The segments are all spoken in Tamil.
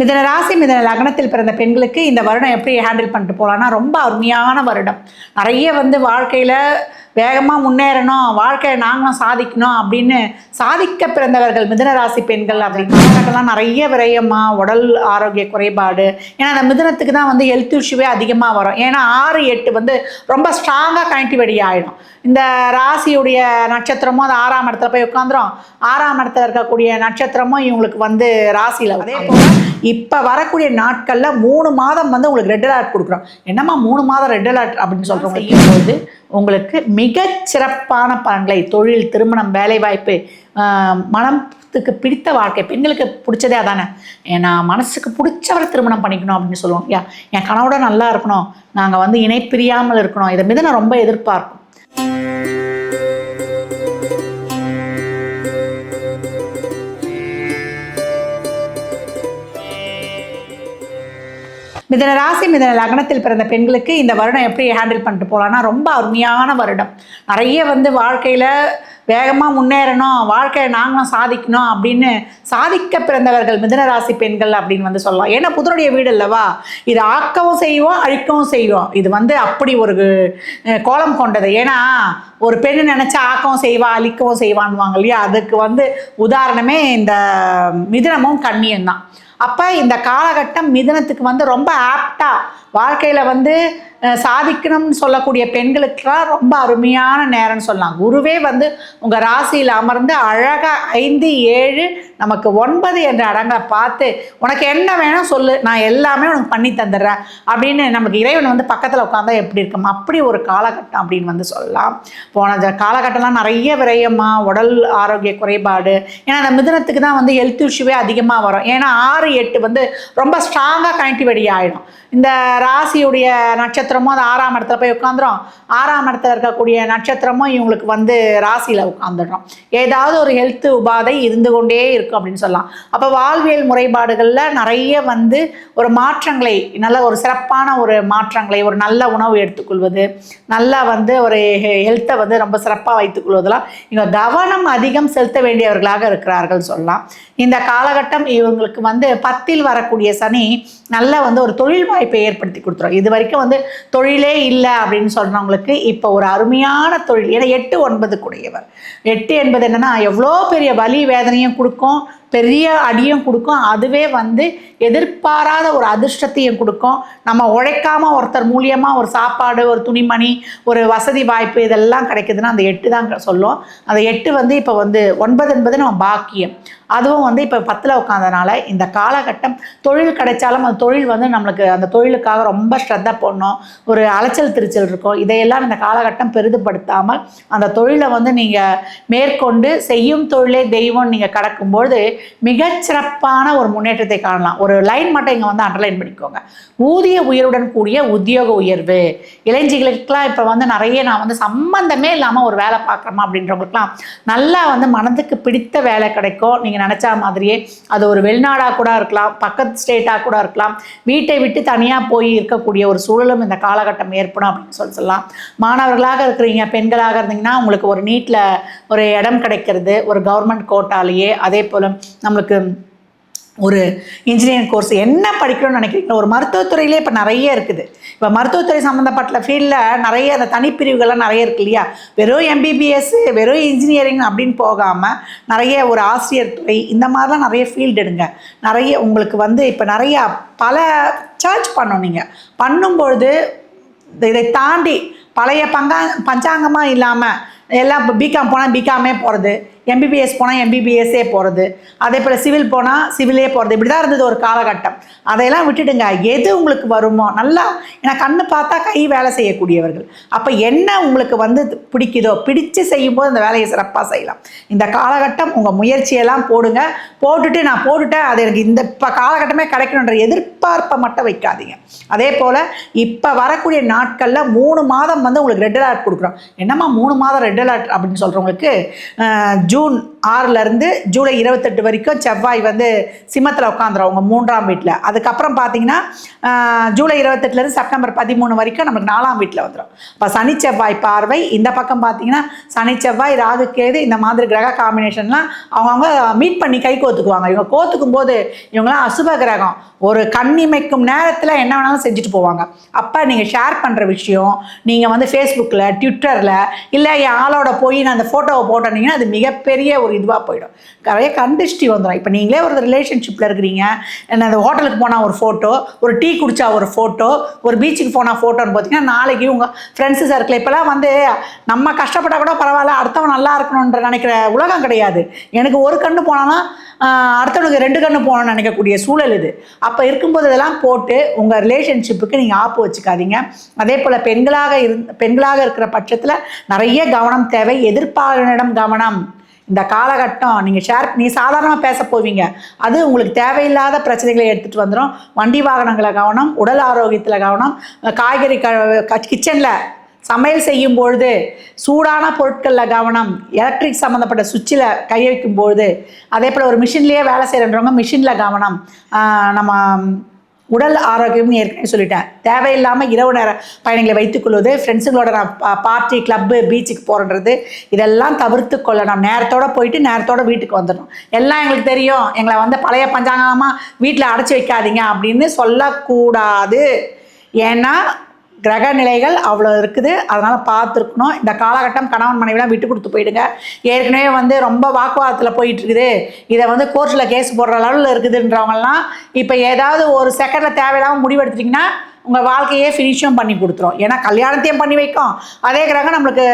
மிதன ராசி மிதன லக்னத்தில் பிறந்த பெண்களுக்கு இந்த வருடம் எப்படி ஹேண்டில் பண்ணிட்டு போகலான்னா ரொம்ப அருமையான வருடம். நிறைய வந்து வாழ்க்கையில் வேகமாக முன்னேறணும் வாழ்க்கையை நாங்களும் சாதிக்கணும் அப்படின்னு சாதிக்க பிறந்தவர்கள் மிதன ராசி பெண்கள் அப்படின்னு நிறைய விரயமாக உடல் ஆரோக்கிய குறைபாடு. ஏன்னா அந்த மிதனத்துக்கு தான் வந்து ஹெல்த் இஷ்யூவே அதிகமாக வரும். ஏன்னா ஆறு எட்டு வந்து ரொம்ப ஸ்ட்ராங்காக கனெக்டிவிட்டி ஆகிடும் இந்த ராசியுடைய நட்சத்திரமும் அது ஆறாம் இடத்துல போய் உட்காந்துரும் ஆறாம் இடத்துல இருக்கக்கூடிய நட்சத்திரமும் இவங்களுக்கு வந்து ராசியில் அதே போல் இப்போ வரக்கூடிய நாட்களில் மூணு மாதம் வந்து உங்களுக்கு ரெட் அலர்ட் கொடுக்குறோம். என்னம்மா மூணு மாதம் ரெட் அலர்ட் அப்படின்னு சொல்கிறவங்க செய்யும்போது. உங்களுக்கு மிகச் சிறப்பான பலன்களை தொழில் திருமணம் வேலைவாய்ப்பு மனத்துக்கு பிடித்த வாழ்க்கை பெண்களுக்கு பிடிச்சதே அதானே? ஏன்னா மனசுக்கு பிடிச்சவரை திருமணம் பண்ணிக்கணும் அப்படின்னு சொல்லுவோம் யா என் கனவோட நல்லா இருக்கணும். நாங்கள் வந்து இணை பிரியாமல் இருக்கணும். இதை மீது நான் ரொம்ப எதிர்பார்க்கும் மிதன ராசி மிதன லக்னத்தில் பிறந்த பெண்களுக்கு இந்த வருடம் எப்படி ஹேண்டில் பண்ணிட்டு போகலான்னா ரொம்ப அருமையான வருடம். நிறைய வந்து வாழ்க்கையில் வேகமாக முன்னேறணும் வாழ்க்கையை நாங்களும் சாதிக்கணும் அப்படின்னு சாதிக்க பிறந்தவர்கள் மிதனராசி பெண்கள் அப்படின்னு வந்து சொல்லலாம். ஏன்னா புதனுடைய வீடு அல்லவா? இது ஆக்கவும் செய்வோம் அழிக்கவும் செய்வோம். இது வந்து அப்படி ஒரு கோலம் கொண்டது. ஏன்னா ஒரு பெண்ணு நினச்சா ஆக்கவும் செய்வா அழிக்கவும் செய்வான்னுவாங்க இல்லையா? அதுக்கு வந்து உதாரணமே இந்த மிதனமும் கண்ணியும் தான். அப்போ இந்த காலகட்டம் மிதனத்துக்கு வந்து ரொம்ப ஆப்டாக வாழ்க்கையில் வந்து சாதிக்கணும்னு சொல்லக்கூடிய பெண்களுக்கெல்லாம் ரொம்ப அருமையான நேரம்னு சொல்லலாம். குருவே வந்து உங்கள் ராசியில் அமர்ந்து அழகாக ஐந்து ஏழு நமக்கு ஒன்பது என்ற அடங்கை பார்த்து உனக்கு என்ன வேணும் சொல்லு நான் எல்லாமே உனக்கு பண்ணி தந்துடுறேன் அப்படின்னு நமக்கு இறைவன் வந்து பக்கத்தில் உட்காந்தா எப்படி இருக்கும்? அப்படி ஒரு காலகட்டம் அப்படின்னு வந்து சொல்லலாம். போன காலகட்டம்லாம் நிறைய விரயமா உடல் ஆரோக்கிய குறைபாடு. ஏன்னா அந்த மிதுனத்துக்கு தான் வந்து ஹெல்த் இஷ்யூவே அதிகமாக வரும். ஏன்னா ஆறு எட்டு வந்து ரொம்ப ஸ்ட்ராங்காக கனெக்டிவிட்டி ஆகிடும் இந்த ராசியுடைய நட்சத்திரமும் அது ஆறாம் இடத்துல போய் உட்காந்துரும் ஆறாம் இடத்துல இருக்கக்கூடிய நட்சத்திரமும் இவங்களுக்கு வந்து ராசியில் உட்காந்துடுறோம் ஏதாவது ஒரு ஹெல்த் உபாதை இருந்து கொண்டே இருக்கும் அப்படின்னு சொல்லலாம். அப்போ வாழ்வியல் முறைப்பாடுகளில் நிறைய வந்து ஒரு மாற்றங்களை நல்ல ஒரு சிறப்பான ஒரு மாற்றங்களை ஒரு நல்ல உணவு எடுத்துக்கொள்வது நல்லா வந்து ஒரு ஹெல்த்தை வந்து ரொம்ப சிறப்பாக வைத்துக்கொள்வதெல்லாம் இவங்க கவனம் அதிகம் செலுத்த வேண்டியவர்களாக இருக்கிறார்கள் சொல்லலாம். இந்த காலகட்டம் இவங்களுக்கு வந்து பத்தில் வரக்கூடிய சனி நல்ல வந்து ஒரு தொழில் வாய்ப்பை ஏற்படுத்தி கொடுத்துரும். இது வரைக்கும் வந்து தொழிலே இல்லை அப்படின்னு சொல்கிறவங்களுக்கு இப்போ ஒரு அருமையான தொழில். ஏன்னா எட்டு ஒன்பது கூடியவர் எட்டு என்பது என்னன்னா எவ்வளோ பெரிய வலி வேதனையும் கொடுக்கும். பெரிய அடியும் கொடுக்கும். அதுவே வந்து எதிர்பாராத ஒரு அதிர்ஷ்டத்தையும் கொடுக்கும். நம்ம உழைக்காமல் ஒருத்தர் மூலியமாக ஒரு சாப்பாடு ஒரு துணிமணி ஒரு வசதி வாய்ப்பு இதெல்லாம் கிடைக்குதுன்னா அந்த எட்டு தான் சொல்லும். அந்த எட்டு வந்து இப்போ வந்து ஒன்பது என்பது நம்ம பாக்கியம். அதுவும் வந்து இப்போ பத்தில் உட்காந்தனால இந்த காலகட்டம் தொழில் கிடைச்சாலும் அந்த தொழில் வந்து நம்மளுக்கு அந்த தொழிலுக்காக ரொம்ப ஸ்ரத்த போடணும். ஒரு அலைச்சல் திருச்சல் இருக்கும். இதையெல்லாம் இந்த காலகட்டம் பெரிதுபடுத்தாமல் அந்த தொழிலை வந்து நீங்கள் மேற்கொண்டு செய்யும் தொழிலே தெய்வம் நீங்கள் கடக்கும்பொழுது மிகச்சிறப்பான ஒரு முன்னேற்றத்தை காணலாம். ஒரு லைன் மட்டும் இங்கே வந்து அண்டர்லைன் பண்ணிக்கோங்க. ஊதிய உயர்வுடன் கூடிய உத்தியோக உயர்வு. இளைஞர்களுக்கெல்லாம் இப்போ வந்து நிறைய நான் வந்து சம்பந்தமே இல்லாமல் ஒரு வேலை பார்க்குறோமா அப்படின்றவங்களுக்குலாம் நல்லா வந்து மனதுக்கு பிடித்த வேலை கிடைக்கும். நீங்கள் நினச்சா மாதிரியே அது ஒரு வெளிநாடாக கூட இருக்கலாம் பக்கத்து ஸ்டேட்டாக கூட இருக்கலாம். வீட்டை விட்டு தனியாக போய் இருக்கக்கூடிய ஒரு சூழலும் இந்த காலகட்டம் ஏற்படும் அப்படின்னு சொல்லி சொல்லலாம். மாணவர்களாக இருக்கிறீங்க பெண்களாக இருந்தீங்கன்னா உங்களுக்கு ஒரு நீட்டில் ஒரு இடம் கிடைக்கிறது. ஒரு கவர்மெண்ட் கோட்டாலேயே அதே போல் நம்மளுக்கு ஒரு இன்ஜினியரிங் கோர்ஸ் என்ன படிக்கணும்னு நினைக்கிறீங்க ஒரு மருத்துவத்துறையிலே இப்போ நிறைய இருக்குது. இப்போ மருத்துவத்துறை சம்மந்தப்பட்ட ஃபீல்டில் நிறைய அந்த தனிப்பிரிவுகள்லாம் நிறைய இருக்கு இல்லையா? வெறும் எம்பிபிஎஸ் வெறும் இன்ஜினியரிங் அப்படின்னு போகாமல் நிறைய ஒரு ஆசிரியர் துறை இந்த மாதிரிலாம் நிறைய ஃபீல்டு எடுங்க. நிறைய உங்களுக்கு வந்து இப்போ நிறையா பல சர்ச் பண்ணணும் நீங்கள் பண்ணும்பொழுது இதை- இதை தாண்டி பழைய பங்கா பஞ்சாங்கமாக இல்லாமல் எல்லாம் இப்போ பிகாம் போனால் பிகாமே போகிறது எம்பிபிஎஸ் போனால் எம்பிபிஎஸ்ஸே போகிறது அதே போல் சிவில் போனால் சிவிலே போகிறது இப்படி தான் இருந்தது ஒரு காலகட்டம். அதையெல்லாம் விட்டுடுங்க. எது உங்களுக்கு வருமோ நல்லா ஏன்னா கண்ணு பார்த்தா கை வேலை செய்யக்கூடியவர்கள். அப்போ என்ன உங்களுக்கு வந்து பிடிக்குதோ பிடிச்சு செய்யும்போது அந்த வேலையை சிறப்பாக செய்யலாம். இந்த காலகட்டம் உங்கள் முயற்சியெல்லாம் போடுங்க. போட்டுட்டு நான் போட்டுட்டேன். அது எனக்கு இந்த இப்போ காலகட்டமே கிடைக்கணுன்ற எதிர்பார்ப்பை மட்டும் வைக்காதீங்க. அதே போல் இப்போ வரக்கூடிய நாட்களில் மூணு மாதம் வந்து உங்களுக்கு ரெட் அலர்ட் கொடுக்குறோம். என்னம்மா மூணு மாதம் ரெட் அலர்ட் அப்படின்னு சொல்கிறவங்களுக்கு ஜூன் June ஆறுலேருந்து ஜூலை இருபத்தெட்டு வரைக்கும் செவ்வாய் வந்து சிம்மத்தில் உட்காந்துரும் மூன்றாம் வீட்டில் அதுக்கப்புறம் பார்த்தீங்கன்னா ஜூலை இருபத்தெட்டுலேருந்து செப்டம்பர் பதிமூணு வரைக்கும் நமக்கு நாலாம் வீட்டில் வந்துடும் இப்போ சனி செவ்வாய் பார்வை. இந்த பக்கம் பார்த்தீங்கன்னா சனி செவ்வாய் ராகு கேது இந்த மாதிரி கிரக காம்பினேஷன்லாம் அவங்கவுங்க மீட் பண்ணி கை கோத்துக்குவாங்க. இவங்க கோத்துக்கும் போது இவங்களாம் அசுப கிரகம். ஒரு கண்ணிமைக்கும் நேரத்தில் என்ன வேணாலும் செஞ்சுட்டு போவாங்க. அப்போ நீங்கள் ஷேர் பண்ணுற விஷயம் நீங்கள் வந்து ஃபேஸ்புக்கில் ட்விட்டரில் இல்லை என் ஆளோட போய் நான் அந்த ஃபோட்டோவை போட்டோன்னீங்கன்னா அது மிகப்பெரிய ஒரு இதுவாக போயிடும். நிறைய கண்டிஷ்டி வந்துடும் இப்போ நீங்களே ஒரு ரிலேஷன்ஷிப்பில் இருக்கிறீங்க. என்ன அந்த ஹோட்டலுக்கு போனால் ஒரு ஃபோட்டோ ஒரு டீ குடித்தா ஒரு ஃபோட்டோ ஒரு பீச்சுக்கு போனால் ஃபோட்டோன்னு பார்த்தீங்கன்னா நாளைக்கு உங்கள் ஃப்ரெண்ட்ஸு சர்க்கிள் இப்போலாம் வந்து நம்ம கஷ்டப்பட்டால் கூட பரவாயில்ல அடுத்தவன் நல்லா இருக்கணுன்ற நினைக்கிற உலகம் கிடையாது. எனக்கு ஒரு கண்ணு போனாலும் அடுத்தவனுக்கு ரெண்டு கண்ணு போகணும்னு நினைக்கக்கூடிய சூழல் இது. அப்போ இருக்கும்போது இதெல்லாம் போட்டு உங்கள் ரிலேஷன்ஷிப்புக்கு நீங்கள் ஆப்பு வச்சுக்காதீங்க. அதே போல் பெண்களாக இரு பெண்களாக இருக்கிற பட்சத்தில் நிறைய கவனம் தேவை. எதிர்ப்பாளனிடம் கவனம். இந்த காலகட்டம் நீங்கள் ஷேர் நீ சாதாரணமாக பேச போவீங்க. அது உங்களுக்கு தேவையில்லாத பிரச்சனைகளை எடுத்துகிட்டு வந்துடும் வண்டி வாகனங்களை கவனம் உடல் ஆரோக்கியத்தில் கவனம் காய்கறி க கிச்சனில் சமையல் செய்யும் பொழுது சூடான பொருட்களில் கவனம் எலக்ட்ரிக் சம்மந்தப்பட்ட சுவிட்சில் கை வைக்கும் பொழுது அதே போல் ஒரு மிஷின்லேயே வேலை செய்கிறன்றவங்க மிஷினில் கவனம் நம்ம உடல் ஆரோக்கியம்னு ஏற்கனவே சொல்லிட்டேன். தேவையில்லாமல் இரவு நேர பயணங்களை வைத்துக்கொள்வது ஃப்ரெண்ட்ஸுங்களோட நான் பார்ட்டி கிளப்பு பீச்சுக்கு போகிறது இதெல்லாம் தவிர்த்து கொள்ளணும். நேரத்தோட போயிட்டு நேரத்தோட வீட்டுக்கு வந்துடணும். எல்லாம் எங்களுக்கு தெரியும். எங்களை வந்து பழைய பஞ்சாங்கமாக வீட்டில் அடைச்சி வைக்காதீங்க அப்படின்னு சொல்லக்கூடாது. ஏன்னா கிரக நிலைகள் அவ்வளோ இருக்குது. அதனால் பார்த்துருக்கணும். இந்த காலகட்டம் கணவன் மனைவிலாம் விட்டு கொடுத்து போயிடுங்க. ஏற்கனவே வந்து ரொம்ப வாக்குவாதத்தில் போயிட்டுருக்குது. இதை வந்து கோர்ட்டில் கேஸ் போடுற அளவில் இருக்குதுன்றவங்கலாம் இப்போ ஏதாவது ஒரு செகண்டில் தேவையில்லாமல் முடிவெடுத்துட்டிங்கன்னா உங்கள் வாழ்க்கையே ஃபினிஷும் பண்ணி கொடுத்துரும். ஏன்னா கல்யாணத்தையும் பண்ணி வைக்கும். அதே கிரகம் நம்மளுக்கு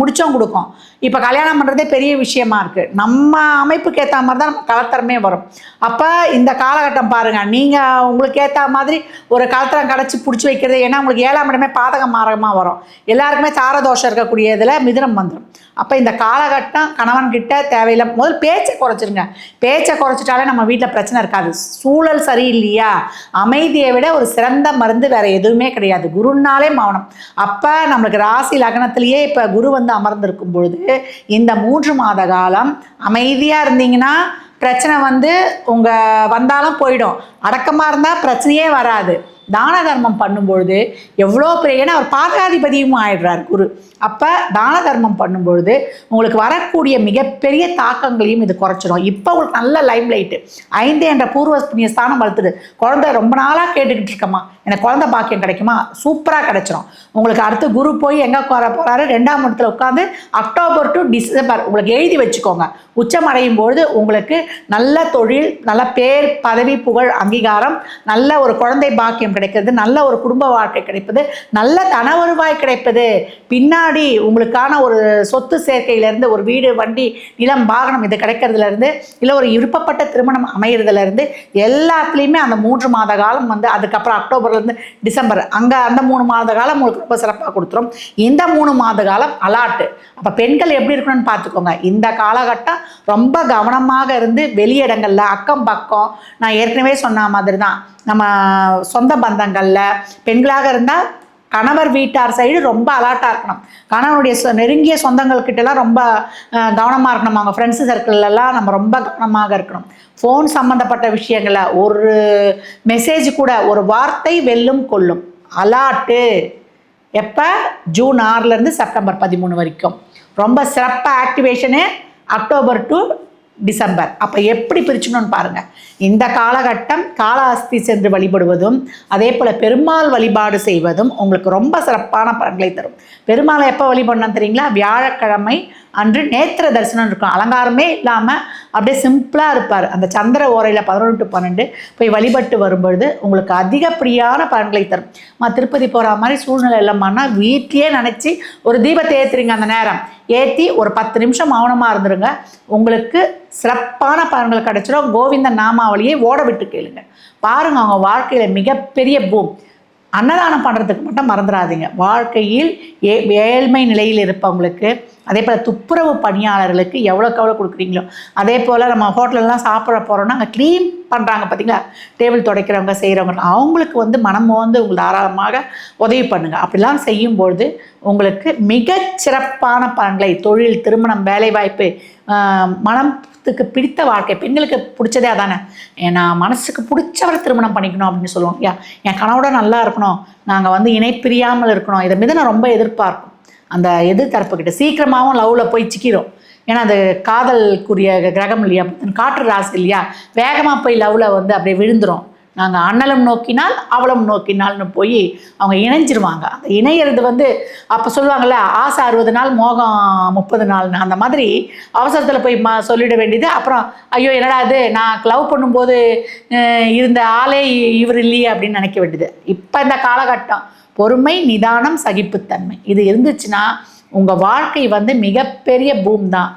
முடிச்சும் கொடுக்கும். இப்போ கல்யாணம் பண்ணுறதே பெரிய விஷயமா இருக்குது நம்ம அமைப்புக்கு ஏற்ற மாதிரி தான் நம்ம கலத்தரமே வரும். அப்போ இந்த காலகட்டம் பாருங்கள் நீங்கள் உங்களுக்கு ஏற்ற மாதிரி ஒரு கலத்தரம் கிடச்சி பிடிச்சி வைக்கிறது ஏன்னா உங்களுக்கு ஏழாம் இடமே பாதக மாரகமாக வரும். எல்லாருக்குமே தாரதோஷம் இருக்கக்கூடிய இதில் மிதுனம் வந்துடும் அப்போ இந்த காலகட்டம் கணவன்கிட்ட தேவையில்லை. முதல் பேச்சை குறைச்சிருங்க. பேச்சை குறைச்சிட்டாலே நம்ம வீட்டில் பிரச்சனை இருக்காது. சூழல் சரியில்லையா? அமைதியை விட ஒரு சிறந்த மருந்து வேற எதுவுமே கிடையாது. குருன்னாலே மௌனம். அப்போ நம்மளுக்கு ராசி லக்னத்திலேயே இப்போ குரு வந்து அமர்ந்திருக்கும் பொழுது இந்த மூன்று மாத காலம் அமைதியாக இருந்தீங்கன்னா பிரச்சனை வந்து உங்கள் வந்தாலும் போயிடும். அடக்கமாக இருந்தால் பிரச்சனையே வராது. தான தர்மம் பண்ணும்பொழுது எவ்வளோ பெரிய ஏன்னா அவர் பாதகாதிபதியும் ஆயிடுறார் குரு. அப்போ தான தர்மம் பண்ணும்பொழுது உங்களுக்கு வரக்கூடிய மிகப்பெரிய தாக்கங்களையும் இது குறைச்சிடும் இப்போ உங்களுக்கு நல்ல லைம் லைட்டு ஐந்து என்ற பூர்வ புண்ணிய ஸ்தானம் வளர்த்துது. குழந்தை ரொம்ப நாளாக கேட்டுக்கிட்டு இருக்கம்மா. எனக்கு குழந்தை பாக்கியம் கிடைக்குமா? சூப்பராக கிடைச்சிடும் உங்களுக்கு அடுத்து குரு போய் எங்கே உட்கார போகிறாரு ரெண்டாம் இடத்துல உட்காந்து அக்டோபர் டு டிசம்பர் உங்களுக்கு எழுதி வச்சுக்கோங்க. உச்சம் அடையும் பொழுது உங்களுக்கு நல்ல தொழில் நல்ல பேர் பதவி புகழ் அங்கீகாரம் நல்ல ஒரு குழந்தை பாக்கியம் கிடைக்கிறது நல்ல ஒரு குடும்ப வாழ்க்கை கிடைப்பது நல்ல தன வருவாய் கிடைப்பது. பின்னாடி உங்களுக்கான ஒரு சொத்து சேர்க்கையிலேருந்து ஒரு வீடு வண்டி நிலம் வாகனம் இது கிடைக்கிறதுலேருந்து இல்லை ஒரு விருப்பப்பட்ட திருமணம் அமையிறதுலேருந்து எல்லாத்துலேயுமே அந்த மூன்று மாத காலம் வந்து அதுக்கப்புறம் அக்டோபர்லேருந்து டிசம்பர் அங்கே அந்த மூணு மாத காலம் உங்களுக்கு ரொம்ப சிறப்பாக கொடுத்துரும். இந்த மூணு மாத காலம் அலாட்டு. அப்போ பெண்கள் எப்படி இருக்கணும்னு பார்த்துக்கோங்க இந்த காலகட்டம் ரொம்ப கவனமாக இருந்து வெளியிடங்களில் அக்கம் பக்கம் நான் ஏற்கனவே சொன்ன மாதிரி தான் நம்ம சொந்த பந்தங்களில் பெண்களாக இருந்தால் கணவர் வீட்டார் சைடு ரொம்ப அலர்ட்டாக இருக்கணும். கணவனுடைய சொ நெருங்கிய சொந்தங்கள்கிட்டலாம் ரொம்ப கவனமாக இருக்கணும். அவங்க ஃப்ரெண்ட்ஸு சர்க்கிள்லலாம் நம்ம ரொம்ப கவனமாக இருக்கணும். ஃபோன் சம்மந்தப்பட்ட விஷயங்களை ஒரு மெசேஜ் கூட ஒரு வார்த்தை வெல்லும் கொள்ளும். அலாட்டு எப்போ? ஜூன் ஆறுலேருந்து செப்டம்பர் பதிமூணு வரைக்கும். ரொம்ப சிறப்பாக ஆக்டிவேஷனு அக்டோபர் டு டிசம்பர். அப்போ எப்படி பிரிச்சுக்கணும்னு பாருங்கள் இந்த காலகட்டம் காலாஸ்தி சென்று வழிபடுவதும் அதே போல் பெருமாள் வழிபாடு செய்வதும் உங்களுக்கு ரொம்ப சிறப்பான பலன்களை தரும். பெருமாளை எப்போ வழிபடணும் தெரியுங்களா? வியாழக்கிழமை அன்று நேத்திர தரிசனம் இருக்கும். அலங்காரமே இல்லாமல் அப்படியே சிம்பிளாக இருப்பார். அந்த சந்திர ஓரையில் பதினொன்று டு பன்னெண்டு போய் வழிபட்டு வரும்பொழுது உங்களுக்கு அதிகப்படியான பலன்களை தரும். மா திருப்பதி போகிற மாதிரி சூழ்நிலை இல்லைம்மான்னா வீட்லேயே நினச்சி ஒரு தீபத்தை ஏற்றுறீங்க அந்த நேரம். ஏற்றி ஒரு பத்து நிமிஷம் மௌனமாக இருந்துருங்க. உங்களுக்கு சிறப்பான பலன்கள் கிடைச்சிடும். கோவிந்த நாமாவளியை ஓட விட்டு கேளுங்க. பாருங்கள் அவங்க வாழ்க்கையில் மிகப்பெரிய பூம். அன்னதானம் பண்ணுறதுக்கு மட்டும் மறந்துடாதீங்க வாழ்க்கையில் ஏ ஏழ்மை நிலையில் இருப்பவங்களுக்கு அதே போல் துப்புரவு பணியாளர்களுக்கு எவ்வளோக்கு எவ்வளோ கொடுக்குறீங்களோ அதே போல் நம்ம ஹோட்டலெலாம் சாப்பிட போகிறோன்னா அங்கே க்ளீன் பண்ணுறாங்க பார்த்தீங்களா டேபிள் துடைக்கிறவங்க செய்கிறவங்க அவங்களுக்கு வந்து மனம் வந்து உங்களுக்கு தாராளமாக உதவி பண்ணுங்கள் அப்படிலாம் செய்யும்பொழுது உங்களுக்கு மிக சிறப்பான பலன்களை தொழில் திருமணம் வேலைவாய்ப்பு மனத்துக்கு பிடித்த வாழ்க்கை பெண்களுக்கு பிடிச்சதே அதானே? ஏன்னா மனசுக்கு பிடிச்சவரை திருமணம் பண்ணிக்கணும் அப்படின்னு சொல்லுவோம் ஐயா என் கணவோட நல்லா இருக்கணும். நாங்கள் வந்து இணைப்பிரியாமல் இருக்கணும். இதை மீது நான் ரொம்ப எதிர்பார்ப்போம். அந்த எதிர்த்தரப்புக்கிட்ட சீக்கிரமாகவும் லவ்வில் போய் சிக்கிறோம் ஏன்னா அது காதலுக்குரிய கிரகம் இல்லையா? காற்று ராசி இல்லையா? வேகமாக போய் லவ்வில் வந்து அப்படியே விழுந்துரும். நாங்கள் அண்ணலும் நோக்கினால் அவளும் நோக்கினால்னு போய் அவங்க இணைஞ்சிருவாங்க. அந்த இணையிறது வந்து அப்போ சொல்லுவாங்கள்ல ஆசை அறுபது நாள் மோகம் முப்பது நாள்னு. அந்த மாதிரி அவசரத்தில் போய் ம சொல்லிட வேண்டியது. அப்புறம் ஐயோ என்னடா அது நான் லவ் பண்ணும்போது இருந்த ஆளே இ- இவர் இல்லையே அப்படின்னு நினைக்க வேண்டியது. இப்போ இந்த காலகட்டம் பொறுமை நிதானம் சகிப்புத்தன்மை. இது இருந்துச்சுன்னா உங்கள் வாழ்க்கை வந்து மிகப்பெரிய பூம் தான்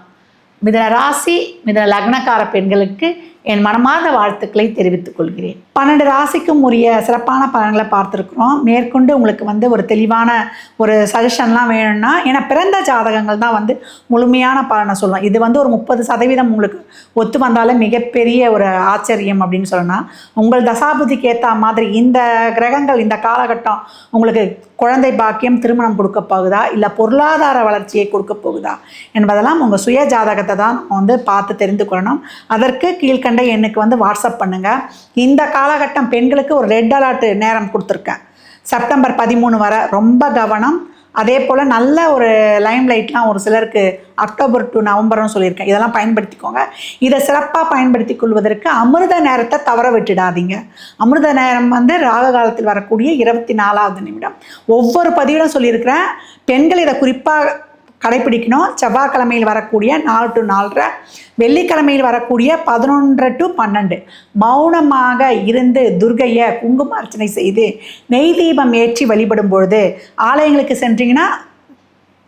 மிதன ராசி மிதன லக்னக்கார பெண்களுக்கு என் மனமார்ந்த வாழ்த்துக்களை தெரிவித்துக் கொள்கிறேன். பன்னெண்டு ராசிக்கும் உரிய சிறப்பான பலன்களை பார்த்துருக்குறோம். மேற்கொண்டு உங்களுக்கு வந்து ஒரு தெளிவான ஒரு சஜஷன்லாம் வேணும்னா ஏன்னா பிறந்த ஜாதகங்கள் தான் வந்து முழுமையான பலனை சொல்லலாம் இது வந்து ஒரு முப்பது சதவீதம் உங்களுக்கு ஒத்து வந்தாலே மிகப்பெரிய ஒரு ஆச்சரியம் அப்படின்னு சொல்லலாம் உங்கள் தசாபுதிக்கு ஏற்ற மாதிரி இந்த கிரகங்கள் இந்த காலகட்டம் உங்களுக்கு குழந்தை பாக்கியம் திருமணம் கொடுக்க போகுதா? இல்லை பொருளாதார வளர்ச்சியை கொடுக்க போகுதா? என்பதெல்லாம் உங்கள் சுய ஜாதகத்தை தான் நம்ம வந்து பார்த்து தெரிந்து கொள்ளணும் அதற்கு கீழ்கண்ட எண்ணுக்கு வந்து வாட்ஸ்அப் பண்ணுங்கள் இந்த காலகட்டம் பெண்களுக்கு ஒரு ரெட் அலர்ட் நேரம் கொடுத்துருக்கேன். செப்டம்பர் பதிமூணு வரை ரொம்ப கவனம். அதே போல் நல்ல ஒரு லைம் லைட்லாம் ஒரு சிலருக்கு அக்டோபர் டு நவம்பர்னு சொல்லியிருக்கேன். இதெல்லாம் பயன்படுத்திக்கோங்க. இதை சிறப்பாக பயன்படுத்தி கொள்வதற்கு அமிர்த நேரத்தை தவற விட்டுடாதீங்க. அமிர்த நேரம் வந்து ராக காலத்தில் வரக்கூடிய இருபத்தி நாலாவது நிமிடம். ஒவ்வொரு பதிவிலும் சொல்லியிருக்கிறேன். பெண்கள் இதை குறிப்பாக கடைப்பிடிக்கணும். செவ்வாய்க்கிழமையில் வரக்கூடிய நாலு டு நாலரை வெள்ளிக்கிழமையில் வரக்கூடிய பதினொன்று டு பன்னெண்டு. மௌனமாக இருந்து துர்கையை குங்கும அர்ச்சனை செய்து நெய் தீபம் ஏற்றி வழிபடும் பொழுது ஆலயங்களுக்கு சென்றீங்கன்னா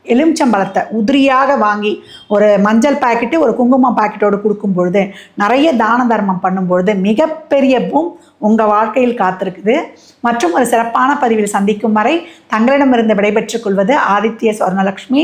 எலுமிச்சம்பழத்தை உதிரியாக வாங்கி ஒரு மஞ்சள் பாக்கெட்டு ஒரு குங்குமம் பாக்கெட்டோடு கொடுக்கும் பொழுது நிறைய தான தர்மம் பண்ணும் பொழுது மிகப்பெரிய பூம் உங்கள் வாழ்க்கையில் காத்திருக்குது. மற்றும் ஒரு சிறப்பான பதிவில் சந்திக்கும் வரை தங்களிடமிருந்து விடைபெற்றுக் கொள்வது ஆதித்ய சுவர்ணலக்ஷ்மி